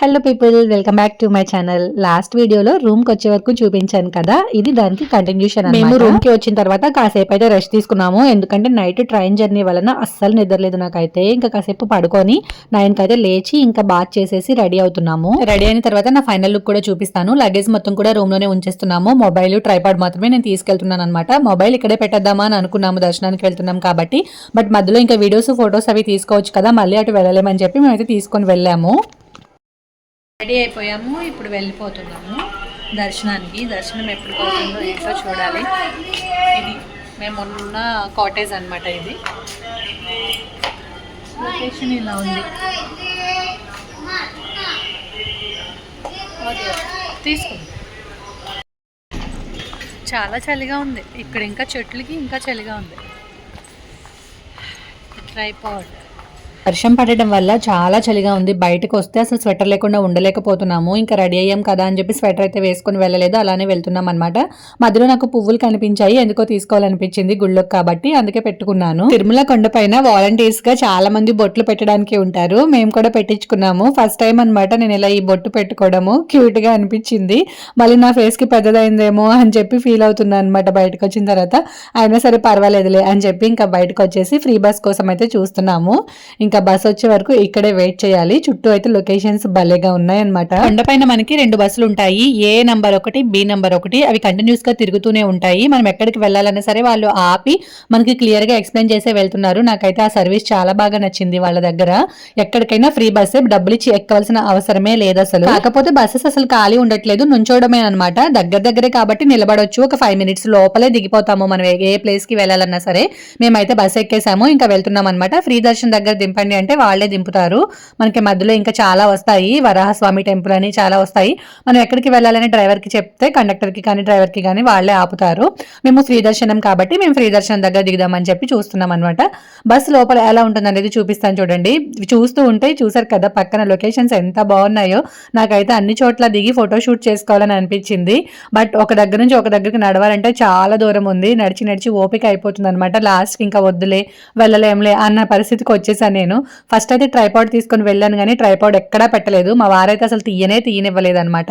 Hello people welcome back to my channel last వీడియోలో రూమ్కి వచ్చే వరకు చూపించాను కదా? ఇది దానికి కంటిన్యూషన్ మేము రూమ్కి వచ్చిన తర్వాత కాసేపు అయితే రెస్ట్ తీసుకున్నాము. ఎందుకంటే నైట్ ట్రైన్ జర్నీ వలన అస్సలు నిద్రలేదు నాకైతే. ఇంకా కాసేపు పడుకొని నైన్కి అయితే లేచి ఇంకా బాత్ చేసేసి రెడీ అవుతున్నాము. రెడీ అయిన తర్వాత నా ఫైనల్ లుక్ కూడా చూపిస్తాను. లగేజ్ మొత్తం కూడా రూమ్లోనే ఉంచేస్తున్నాము. మొబైల్ ట్రైపాడ్ మాత్రమే నేను తీసుకెళ్తున్నాను అనమాట మొబైల్ ఇక్కడే పెట్టేద్దామా అని అనుకున్నాము. దర్శనానికి వెళ్తున్నాం కాబట్టి. బట్ మధ్యలో ఇంకా వీడియోస్ ఫొటోస్ అవి తీసుకోవచ్చు కదా? మళ్ళీ అటు వెళ్ళలేమని చెప్పి మేమైతే తీసుకొని వెళ్ళాము. రెడీ అయిపోయాము ఇప్పుడు వెళ్ళిపోతున్నాము దర్శనానికి. దర్శనం ఎప్పుడు పోతుందో ఏంటో చూడాలి. ఇది మేము ఉన్న కాటేజ్ అనమాట ఇది. లొకేషన్ ఇలా ఉంది. తీసుకుంది. తీసుకోండి చాలా చలిగా ఉంది. ఇక్కడ ఇంకా చెట్లకి ఇంకా చలిగా ఉంది. ట్రైపాడ్ వర్షం పడడం వల్ల చాలా చలిగా ఉంది. బయటకు వస్తే అసలు స్వెటర్ లేకుండా ఉండలేకపోతున్నాము. ఇంకా రెడీ అయ్యాం కదా అని చెప్పి స్వెటర్ అయితే వేసుకొని వెళ్ళలేదు. అలానే వెళ్తున్నాం అనమాట మధ్యలో నాకు పువ్వులు కనిపించాయి. ఎందుకో తీసుకోవాలనిపించింది గుళ్ళోకి కాబట్టి అందుకే పెట్టుకున్నాను. తిరుమల కొండపైన వాలంటీర్స్గా చాలా మంది బొట్లు పెట్టడానికి ఉంటారు. మేము కూడా పెట్టించుకున్నాము. ఫస్ట్ టైం అన్నమాట నేను ఇలా ఈ బొట్టు పెట్టుకోవడము. క్యూట్గా అనిపించింది. మళ్ళీ నా ఫేస్కి పెద్దదైందేమో అని చెప్పి ఫీల్ అవుతున్నాను అనమాట బయటకు వచ్చిన తర్వాత. అయినా సరే పర్వాలేదులే అని చెప్పి ఇంకా బయటకు వచ్చేసి ఫ్రీ బస్ కోసం అయితే చూస్తున్నాము. ఇంకా బస్ వచ్చే వరకు ఇక్కడే వెయిట్ చేయాలి. చుట్టూ అయితే లొకేషన్స్ భలేగా ఉన్నాయన్నమాట. కొండపైన మనకి రెండు బస్సులు ఉంటాయి. ఏ నంబర్ ఒకటి బి నంబర్ ఒకటి. అవి కంటిన్యూస్గా తిరుగుతూనే ఉంటాయి. మనం ఎక్కడికి వెళ్ళాలన్నా సరే వాళ్ళు ఆపి మనకి క్లియర్గా ఎక్స్ప్లెయిన్ చేసే వెళ్తున్నారు. నాకైతే ఆ సర్వీస్ చాలా బాగా నచ్చింది వాళ్ళ దగ్గర. ఎక్కడికైనా ఫ్రీ బస్సే డబ్బులు ఇచ్చి ఎక్కవలసిన అవసరమే లేదు అసలు. కాకపోతే బస్సెస్ అసలు ఖాళీ ఉండట్లేదు. నుంచోవడమే అనమాట దగ్గర దగ్గరే కాబట్టి నిలబడొచ్చు. ఒక ఫైవ్ మినిట్స్ లోపలే దిగిపోతాము మనం ఏ- ఏ ప్లేస్కి వెళ్ళాలన్నా సరే. మేమైతే బస్ ఎక్కేసాము. ఇంకా వెళ్తున్నాం అనమాట ఫ్రీ దర్శన్ దగ్గర దింపండి అంటే వాళ్ళే దింపుతారు. మనకి మధ్యలో ఇంకా చాలా వస్తాయి. వరాహస్వామి టెంపుల్ అని చాలా వస్తాయి. మనం ఎక్కడికి వెళ్ళాలని డ్రైవర్కి చెప్తే కండక్టర్కి కానీ డ్రైవర్కి కానీ వాళ్ళే ఆపుతారు. మేము ఫ్రీ దర్శనం కాబట్టి మేము ఫ్రీ దర్శనం దగ్గర దిగుదామని చెప్పి చూస్తున్నాం అనమాట బస్ లోపల ఎలా ఉంటుంది అనేది చూపిస్తాను చూడండి. చూస్తూ ఉంటే చూసారు కదా పక్కన లొకేషన్స్ ఎంత బాగున్నాయో. నాకైతే అన్ని చోట్ల దిగి ఫోటో షూట్ చేసుకోవాలని అనిపించింది. బట్ ఒక దగ్గర నుంచి ఒక దగ్గరికి నడవాలంటే చాలా దూరం ఉంది. నడిచి నడిచి ఓపిక అయిపోతుంది అనమాట లాస్ట్ ఇంకా వద్దులే వెళ్ళలేంలే అన్న పరిస్థితికి వచ్చేసాను నేను. ఫస్ట్ అయితే ట్రైపాడ్ తీసుకొని వెళ్ళాను కానీ ట్రైపాడ్ ఎక్కడా పెట్టలేదు. మా వారైతే అసలు తీయనే తీయనివ్వలేదు అనమాట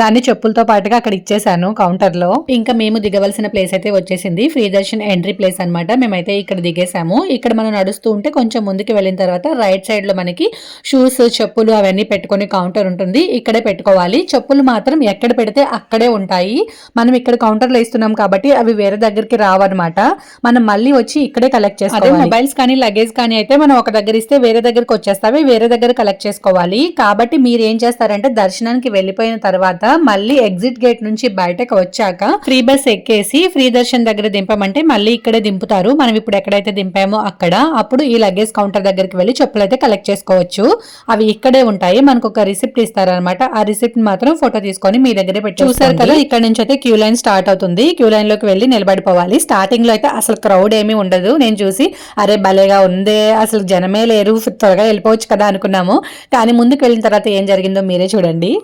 దాన్ని చెప్పులతో పాటుగా అక్కడ ఇచ్చేసాను కౌంటర్లో ఇంకా మేము దిగవలసిన ప్లేస్ అయితే వచ్చేసింది. ఫ్రీ దర్శన్ ఎంట్రీ ప్లేస్ అన్నమాట. మేమైతే ఇక్కడ దిగేసాము ఇక్కడ మనం నడుస్తూ ఉంటే కొంచెం ముందుకు వెళ్ళిన తర్వాత రైట్ సైడ్లో మనకి షూస్ చెప్పులు అవన్నీ పెట్టుకునే కౌంటర్ ఉంటుంది. ఇక్కడే పెట్టుకోవాలి. చెప్పులు మాత్రం ఎక్కడ పెడితే అక్కడే ఉంటాయి. మనం ఇక్కడ కౌంటర్లో ఇస్తున్నాం కాబట్టి అవి వేరే దగ్గరికి రావన్నమాట. మనం మళ్ళీ వచ్చి ఇక్కడే కలెక్ట్ చేసుకోవాలి. మొబైల్స్ కానీ లగేజ్ కానీ అయితే మనం ఒక దగ్గర ఇస్తే వేరే దగ్గరికి వచ్చేస్తావి వేరే దగ్గర కలెక్ట్ చేసుకోవాలి. కాబట్టి మీరు ఏం చేస్తారంటే దర్శనానికి వెళ్ళిపోయిన తర్వాత మళ్ళీ ఎగ్జిట్ గేట్ నుంచి బయటకు వచ్చాక ఫ్రీ బస్ ఎక్కేసి ఫ్రీ దర్శన్ దగ్గర దింపమంటే మళ్ళీ ఇక్కడే దింపుతారు. మనం ఇప్పుడు ఎక్కడైతే దింపామో అక్కడ అప్పుడు ఈ లగేజ్ కౌంటర్ దగ్గరికి వెళ్ళి చెప్పులు అయితే కలెక్ట్ చేసుకోవచ్చు. అవి ఇక్కడే ఉంటాయి. మనకు ఒక రిసిప్ట్ ఇస్తారనమాట ఆ రిసిప్ట్ మాత్రం ఫోటో తీసుకొని మీ దగ్గరే పెట్టి చూసారు కదా ఇక్కడ నుంచి అయితే క్యూ లైన్ స్టార్ట్ అవుతుంది. క్యూ లైన్లోకి వెళ్ళి నిలబడిపోవాలి. స్టార్టింగ్లో అయితే అసలు క్రౌడ్ ఏమీ ఉండదు. నేను చూసి అరే భలేగా ఉందే అసలు జనమే లేరు త్వరగా వెళ్ళిపోవచ్చు కదా అనుకున్నాము. కానీ ముందుకు వెళ్ళిన తర్వాత ఏం జరిగిందో మీరే చూడండి.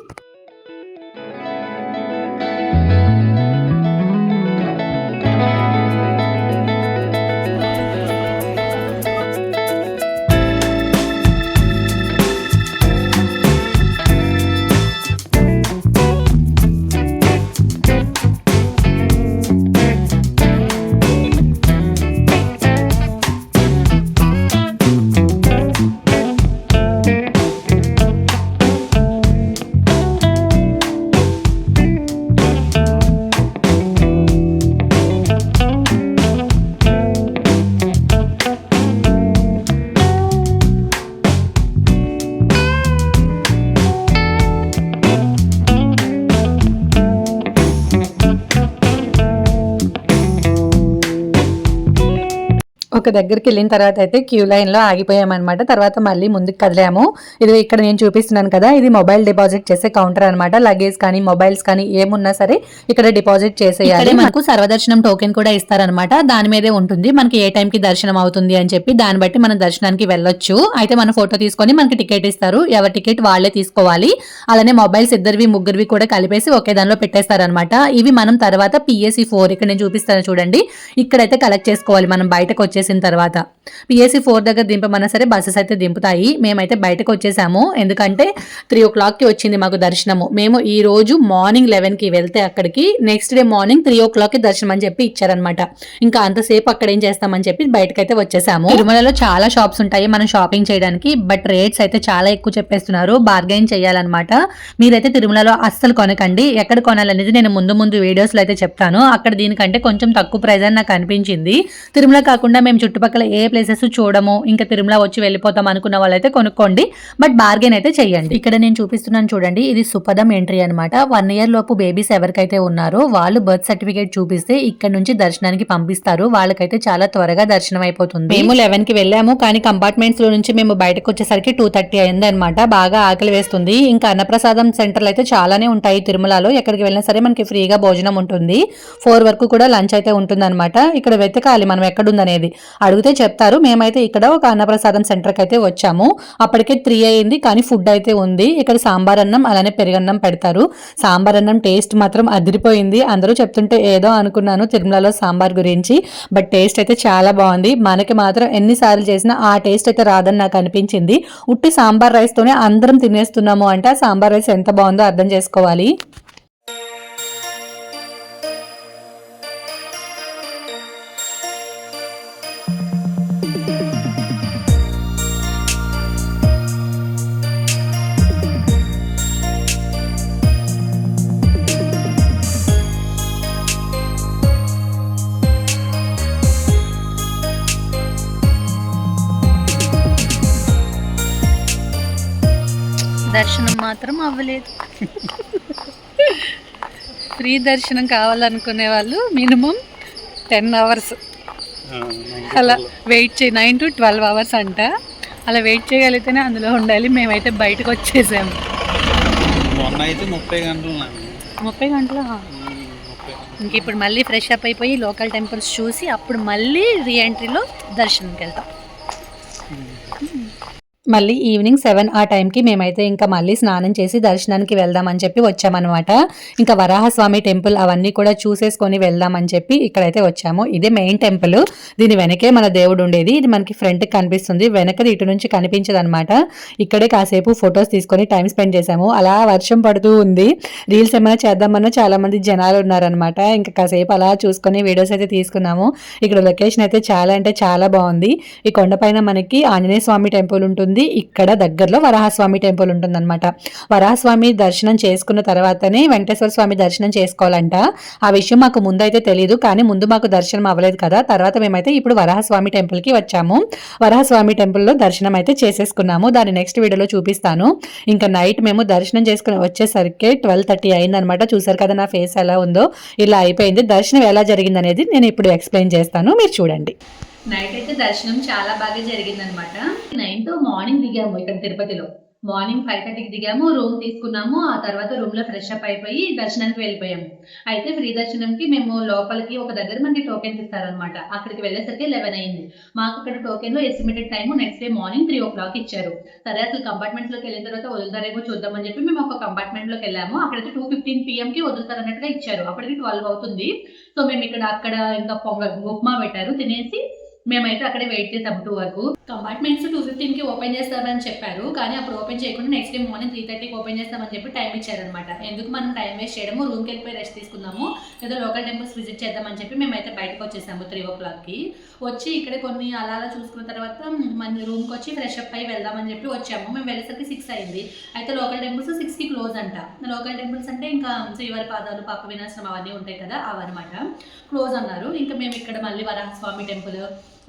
ఒక దగ్గరికి వెళ్ళిన తర్వాత అయితే క్యూ లైన్లో ఆగిపోయామన్నమాట తర్వాత మళ్ళీ ముందుకు కదిలాము. ఇది ఇక్కడ నేను చూపిస్తున్నాను కదా ఇది మొబైల్ డిపాజిట్ చేసే కౌంటర్ అన్నమాట. లగేజ్ కానీ మొబైల్స్ కానీ ఏమున్నా సరే ఇక్కడ డిపాజిట్ చేసేయాలి. మనకు సర్వదర్శనం టోకెన్ కూడా ఇస్తారనమాట దాని మీదే ఉంటుంది. మనకి ఏ టైం కి దర్శనం అవుతుంది అని చెప్పి దాన్ని బట్టి మనం దర్శనానికి వెళ్ళొచ్చు. అయితే మన ఫోటో తీసుకొని మనకి టికెట్ ఇస్తారు. ఎవరి టికెట్ వాళ్ళే తీసుకోవాలి. అలానే మొబైల్స్ ఇద్దరివి ముగ్గురివి కూడా కలిపేసి ఒకే దానిలో పెట్టేస్తారనమాట ఇవి మనం తర్వాత పిఎస్సి ఫోర్ ఇక్కడ నేను చూపిస్తాను చూడండి. ఇక్కడైతే కలెక్ట్ చేసుకోవాలి మనం. బయటకు వచ్చేసి చేసిన తర్వాత. పిఎస్సి ఫోర్ దగ్గర దింపమన్నా సరే బస్సెస్ అయితే దింపుతాయి. మేమైతే బయటకు వచ్చేసాము. ఎందుకంటే త్రీ ఓ క్లాక్కి వచ్చింది మాకు దర్శనము. మేము ఈ రోజు మార్నింగ్ లెవెన్కి వెళ్తే అక్కడికి నెక్స్ట్ డే మార్నింగ్ త్రీ ఓ క్లాక్కి దర్శనం అని చెప్పి ఇచ్చారనమాట ఇంకా అంతసేపు అక్కడ ఏం చేస్తామని చెప్పి బయటకైతే వచ్చేసాము. తిరుమలలో చాలా షాప్స్ ఉంటాయి మనం షాపింగ్ చేయడానికి బట్ రేట్స్ అయితే చాలా ఎక్కువ చెప్పేస్తున్నారు. బార్గెయిన్ చేయాలన్నమాట. మీరైతే తిరుమలలో అస్సలు కొనకండి. ఎక్కడ కొనాలనేది నేను ముందు ముందు వీడియోస్లో అయితే చెప్తాను. అక్కడ దీనికంటే కొంచెం తక్కువ ప్రైజ్ అని నాకు అనిపించింది. తిరుమల కాకుండా మేము చుట్టుపక్కల ఏ ప్లేసెస్ చూడము ఇంకా తిరుమల వచ్చి వెళ్ళిపోతాం అనుకున్న వాళ్ళైతే కొనుక్కోండి. బట్ బార్గెన్ అయితే చేయండి. ఇక్కడ నేను చూపిస్తున్నాను చూడండి ఇది సుపదం ఎంట్రీ అనమాట వన్ ఇయర్ లోపు బేబీస్ ఎవరికైతే ఉన్నారో వాళ్ళు బర్త్ సర్టిఫికేట్ చూపిస్తే ఇక్కడ నుంచి దర్శనానికి పంపిస్తారు. వాళ్ళకైతే చాలా త్వరగా దర్శనం అయిపోతుంది. మేము లెవెన్కి వెళ్ళాము కానీ కంపార్ట్మెంట్స్లో నుంచి మేము బయటకు వచ్చేసరికి టూ థర్టీ అయింది అనమాట బాగా ఆకలి వేస్తుంది. ఇంకా అన్నప్రసాదం సెంటర్లు అయితే చాలానే ఉంటాయి తిరుమలలో. ఎక్కడికి వెళ్ళినా సరే మనకి ఫ్రీగా భోజనం ఉంటుంది. ఫోర్ వరకు కూడా లంచ్ అయితే ఉంటుంది ఇక్కడ వెతకాలి మనం ఎక్కడుందనేది. అడిగితే చెప్తారు. మేమైతే ఇక్కడ ఒక అన్నప్రసాదం సెంటర్కి అయితే వచ్చాము. అప్పటికే త్రీ అయింది కానీ ఫుడ్ అయితే ఉంది. ఇక్కడ సాంబార్ అన్నం అలానే పెరుగన్నం పెడతారు. సాంబార్ అన్నం టేస్ట్ మాత్రం అదిరిపోయింది. అందరూ చెప్తుంటే ఏదో అనుకున్నాను తిరుమలలో సాంబార్ గురించి బట్ టేస్ట్ అయితే చాలా బాగుంది. మనకి మాత్రం ఎన్నిసార్లు చేసినా ఆ టేస్ట్ అయితే రాదని నాకు అనిపించింది. ఉట్టి సాంబార్ రైస్తోనే అందరం తినేస్తున్నాము అంటే ఆ సాంబార్ రైస్ ఎంత బాగుందో అర్థం చేసుకోవాలి. దర్శనం మాత్రం అవ్వలేదు. ఫ్రీ దర్శనం కావాలనుకునే వాళ్ళు మినిమం టెన్ అవర్స్. అలా వెయిట్ చేయి నైన్ టు ట్వెల్వ్ అవర్స్ అంట. అలా వెయిట్ చేయగలిగితేనే అందులో ఉండాలి. మేమైతే బయటకు వచ్చేసాము. మొన్న అయితే ముప్పై గంటలు. ముప్పై గంటల. ఇంక ఇప్పుడు మళ్ళీ ఫ్రెష్ అప్ అయిపోయి లోకల్ టెంపుల్స్ చూసి అప్పుడు మళ్ళీ రీఎంట్రీలో దర్శనంకి వెళ్తాం మళ్ళీ ఈవినింగ్ సెవెన్ ఆ టైంకి మేమైతే ఇంకా మళ్ళీ స్నానం చేసి దర్శనానికి వెళ్దామని చెప్పి వచ్చామన్నమాట. ఇంకా వరాహస్వామి టెంపుల్ అవన్నీ కూడా చూసేసుకొని వెళ్దామని చెప్పి ఇక్కడైతే వచ్చాము. ఇదే మెయిన్ టెంపుల్ దీని వెనకే మన దేవుడు ఉండేది. ఇది మనకి ఫ్రంట్ కనిపిస్తుంది. వెనకది ఇటు నుంచి కనిపించదు అనమాట ఇక్కడే కాసేపు ఫొటోస్ తీసుకొని టైం స్పెండ్ చేసాము అలా వర్షం పడుతూ ఉంది. రీల్స్ ఏమైనా చేద్దామన్నా చాలా మంది జనాలు ఉన్నారనమాట ఇంకా కాసేపు అలా చూసుకొని వీడియోస్ అయితే తీసుకున్నాము. ఇక్కడ లొకేషన్ అయితే చాలా అంటే చాలా బాగుంది. ఈ కొండపైన మనకి ఆంజనేయ స్వామి టెంపుల్ ఉంటుంది. ఇక్కడ దగ్గరలో వరాహస్వామి టెంపుల్ ఉంటుందన్నమాట. వరాహస్వామి దర్శనం చేసుకున్న తర్వాతనే వెంకటేశ్వర స్వామి దర్శనం చేసుకోవాలంట. ఆ విషయం మాకు ముందు అయితే తెలియదు కానీ ముందు మాకు దర్శనం అవ్వలేదు కదా. తర్వాత మేమైతే ఇప్పుడు వరాహస్వామి టెంపుల్కి వచ్చాము. వరాహస్వామి టెంపుల్లో దర్శనం అయితే చేసేసుకున్నాము. దాన్ని నెక్స్ట్ వీడియోలో చూపిస్తాను. ఇంకా నైట్ మేము దర్శనం చేసుకుని వచ్చేసరికి ట్వెల్వ్ థర్టీ అయిందనమాట చూసారు కదా నా ఫేస్ ఎలా ఉందో. ఇలా అయిపోయింది. దర్శనం ఎలా జరిగింది అనేది నేను ఇప్పుడు ఎక్స్ప్లెయిన్ చేస్తాను. మీరు చూడండి. నైట్ అయితే దర్శనం చాలా బాగా జరిగిందనమాట నైన్ టు మార్నింగ్ దిగాము ఇక్కడ తిరుపతిలో. మార్నింగ్ ఫైవ్ థర్టీకి దిగాము రూమ్ తీసుకున్నాము ఆ తర్వాత రూమ్లో ఫ్రెష్ అప్ అయిపోయి దర్శనానికి వెళ్ళిపోయాము. అయితే ఫ్రీ దర్శనంకి మేము లోపలికి ఒక దగ్గర మనకి టోకెన్స్ ఇస్తారనమాట అక్కడికి వెళ్ళేసరికి లెవెన్ అయింది. మాకు ఇక్కడ టోకెన్లో estimated time next day morning three o'clock ఇచ్చారు. సరే అసలు కంపార్ట్మెంట్స్లోకి వెళ్ళిన తర్వాత వదులుతారేమో చూద్దామని చెప్పి మేము ఒక కంపార్ట్మెంట్లోకి వెళ్ళాము. అక్కడైతే టూ ఫిఫ్టీన్ పిఎం కి వదులుతారు అన్నట్టుగా ఇచ్చారు. అప్పటికి ట్వెల్వ్ అవుతుంది. సో మేము ఇక్కడ అక్కడ ఇంకా పొంగల్ ఉప్మా పెట్టారు. తినేసి మేమైతే అక్కడే వెయిట్ చేద్దాం టూ వరకు. కంపార్ట్మెంట్స్ టూ ఫిఫ్టీన్కి ఓపెన్ చేస్తామని చెప్పారు. కానీ అప్పుడు ఓపెన్ చేయకుండా నెక్స్ట్ డే మార్నింగ్ త్రీ థర్టీకి ఓపెన్ చేస్తామని చెప్పి టైం ఇచ్చారనమాట ఎందుకు మనం టైం వేస్ట్ చేయడము? రూమ్కి వెళ్ళిపోయి రెస్ట్ తీసుకుందాము. లేదా లోకల్ టెంపుల్స్ విజిట్ చేద్దామని చెప్పి మేమైతే బయటకు వచ్చేసాము త్రీ ఓ క్లాక్కి వచ్చి ఇక్కడ కొన్ని అలా అలా చూసుకున్న తర్వాత మన రూమ్కి వచ్చి ఫ్రెష్ అప్ అయి వెళ్దామని చెప్పి వచ్చాము. మేము వెళ్ళేసరికి సిక్స్ అయింది. అయితే లోకల్ టెంపుల్స్ సిక్స్కి క్లోజ్ అంట. లోకల్ టెంపుల్స్ అంటే ఇంకా శ్రీవారి పాదాలు పాప వినాశనం అవన్నీ ఉంటాయి కదా అవన్నమాట. క్లోజ్ అన్నారు. ఇంకా మేము ఇక్కడ మళ్ళీ వరాహస్వామి టెంపుల్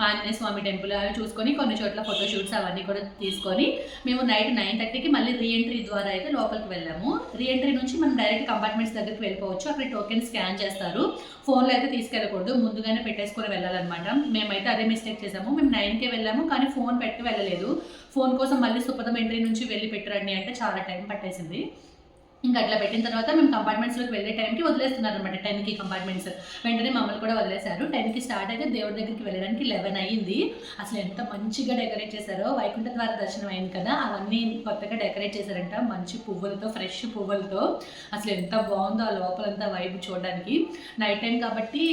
ఆంజనేయ స్వామి టెంపుల్ అవి చూసుకొని కొన్ని చోట్ల ఫోటో షూట్స్ అవన్నీ కూడా తీసుకొని మేము నైట్ నైన్ థర్టీకి మళ్ళీ రీఎంట్రీ ద్వారా అయితే లోపలికి వెళ్ళాము. రీఎంట్రీ నుంచి మనం డైరెక్ట్ కంపార్ట్మెంట్స్ దగ్గరికి వెళ్ళిపోవచ్చు. అక్కడ టోకెన్ స్కాన్ చేస్తారు. ఫోన్లో అయితే తీసుకెళ్ళకూడదు. ముందుగానే పెట్టేసుకొని వెళ్ళాలన్నమాట. మేమైతే అదే మిస్టేక్ చేసాము. మేము నైన్కే వెళ్ళాము కానీ ఫోన్ పెట్టి వెళ్ళలేదు. ఫోన్ కోసం మళ్ళీ సుపదం ఎంట్రీ నుంచి వెళ్ళి పెట్టరండి అంటే చాలా టైం పట్టేసింది. ఇంకా అట్లా పెట్టిన తర్వాత మేము కంపార్ట్మెంట్స్లోకి వెళ్ళే టైంకి వదిలేస్తున్నారు అనమాట టెన్కి కంపార్ట్మెంట్స్ వెంటనే మమ్మల్ని కూడా వదిలేశారు. టెన్కి స్టార్ట్ అయితే దేవుడి దగ్గరికి వెళ్ళడానికి లెవెన్ అయ్యింది అసలు ఎంత మంచిగా డెకరేట్ చేశారో వైకుంఠ ద్వార దర్శనం అయింది కదా అవన్నీ కొత్తగా డెకరేట్ చేశారంట మంచి పువ్వులతో ఫ్రెష్ పువ్వులతో. అసలు ఎంత బాగుందో ఆ లోపలంతా వైబ్ చూడడానికి. నైట్ టైం కాబట్టి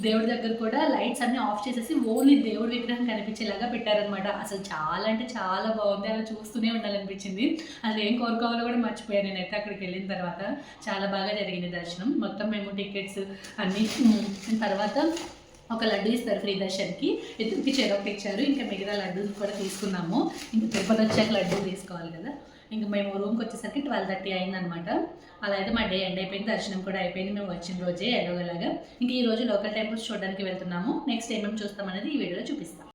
దేవుడి దగ్గర కూడా లైట్స్ అన్ని ఆఫ్ చేసేసి ఓన్లీ దేవుడి విగ్రహం కనిపించేలాగా పెట్టారనమాట అసలు చాలా అంటే చాలా బాగుంది అలా చూస్తూనే ఉండాలనిపించింది. అసలు ఏం కోరుకోవాలో కూడా మర్చిపోయాను నేనైతే అక్కడికి వెళ్ళిన తర్వాత చాలా బాగా జరిగింది దర్శనం. మొత్తం మేము టికెట్స్ అన్నీ తర్వాత ఒక లడ్డు ఇస్తారు ఫ్రీ దర్శన్కి. ఇద్దరికి చెరొకటి ఇచ్చారు ఇంకా మిగతా లడ్డూలు కూడా తీసుకున్నాము. ఇంకా తిరుపతి వచ్చాక లడ్డూ తీసుకోవాలి కదా. ఇంకా మేము రూమ్కి వచ్చేసరికి ట్వెల్వ్ థర్టీ అయిందనమాట అలా అయితే మా డే ఎండ్ అయిపోయింది. దర్శనం కూడా అయిపోయింది. మేము వచ్చిన రోజే ఎలాగోలాగా. ఇంకా ఈ రోజు లోకల్ టెంపుల్స్ చూడడానికి వెళ్తున్నాము. నెక్స్ట్ ఏమేమి చూస్తామనేది ఈ వీడియోలో చూపిస్తాం.